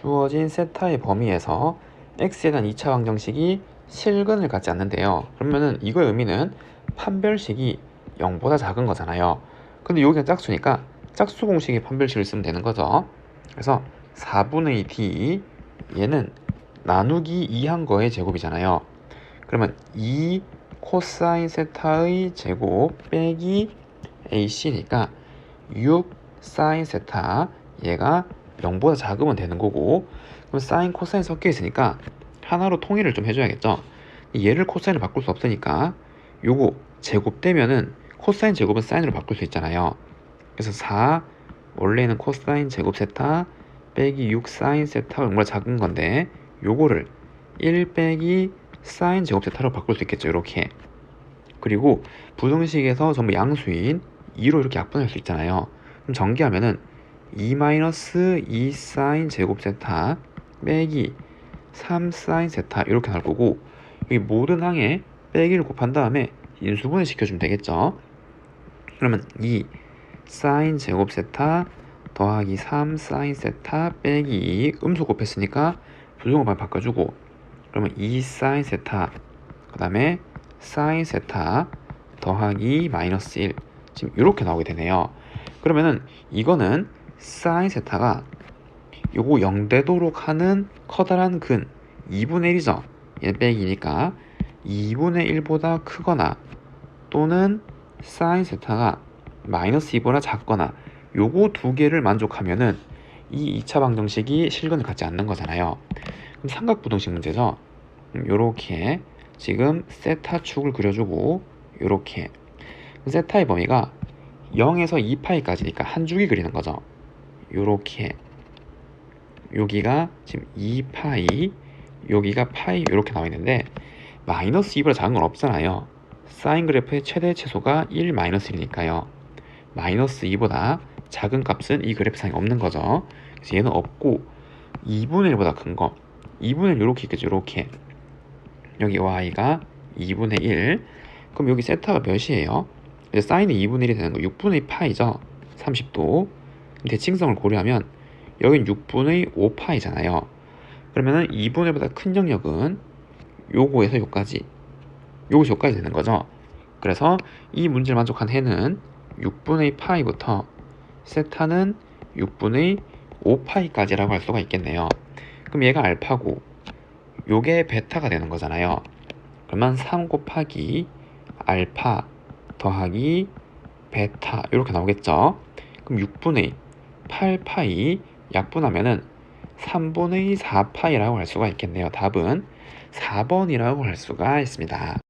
주어진 세타의 범위에서 x에 대한 2차 방정식이 실근을 갖지 않는데요. 그러면은 이거의 의미는 판별식이 0보다 작은 거잖아요. 근데 여기가 짝수니까 짝수 공식의 판별식을 쓰면 되는 거죠. 그래서 4분의 d 얘는 나누기 2한 거의 제곱이잖아요. 그러면 2 코사인 세타의 제곱 빼기 ac니까 6 사인 세타 얘가 0보다 작으면 되는 거고 그럼 사인 코사인 섞여 있으니까 하나로 통일을 좀 해줘야겠죠? 얘를 코사인으로 바꿀 수 없으니까 요거 제곱되면은 코사인 제곱은 사인으로 바꿀 수 있잖아요. 그래서 4 원래는 코사인 제곱 세타 빼기 6 사인 세타가 0보다 작은 건데 요거를 1 빼기 사인 제곱 세타로 바꿀 수 있겠죠 이렇게. 그리고 부등식에서 전부 양수인 2로 이렇게 약분할 수 있잖아요. 그럼 전개하면은 2-2 사인 제곱 세타 빼기 3 사인 세타 이렇게 나올 거고 여기 모든 항에 빼기를 곱한 다음에 인수분해 시켜주면 되겠죠? 그러면 2 사인 제곱 세타 더하기 3 사인 세타 빼기 2 음수 곱했으니까 부등호만 바꿔주고 그러면 2 사인 세타 그 다음에 사인 세타 더하기 마이너스 1 지금 이렇게 나오게 되네요. 그러면은 이거는 사인 세타가 요거 0 되도록 하는 커다란 근 2분의 1이죠. 얘 빼기니까 2분의 1보다 크거나 또는 사인 세타가 마이너스 2보다 작거나 요거 두 개를 만족하면은 이 2차 방정식이 실근을 갖지 않는 거잖아요. 그럼 삼각부등식 문제죠. 요렇게 지금 세타 축을 그려주고 요렇게. 세타의 범위가 0에서 2파이까지니까 한 줄기 그리는 거죠. 요렇게 여기가 지금 2파이 여기가 파이 이렇게 나와 있는데 마이너스 2보다 작은 건 없잖아요. 사인 그래프의 최대 최소가 1 마이너스 1이니까요. 마이너스 2보다 작은 값은 이 그래프상에 없는 거죠. 그래서 얘는 없고 2분의 1보다 큰 거. 2분의 1 이렇게 있겠죠. 이렇게 여기 y가 2분의 1 그럼 여기 세타가 몇이에요? 이제 사인이 2분의 1이 되는 거 6분의 2 파이죠 30도 대칭성을 고려하면 여긴 6분의 5 파이잖아요. 그러면은 2분의 1보다 큰 영역은 요거에서 요까지 요거에서 요까지 되는 거죠. 그래서 이 문제를 만족한 해는 6분의 2 파이부터 세타는 6분의 5 파이까지라고 할 수가 있겠네요. 그럼 얘가 알파고 요게 베타가 되는 거잖아요. 그러면 3 곱하기 알파 더하기 베타 이렇게 나오겠죠? 그럼 6분의 8파이 약분하면은 3분의 4파이라고 할 수가 있겠네요. 답은 4번이라고 할 수가 있습니다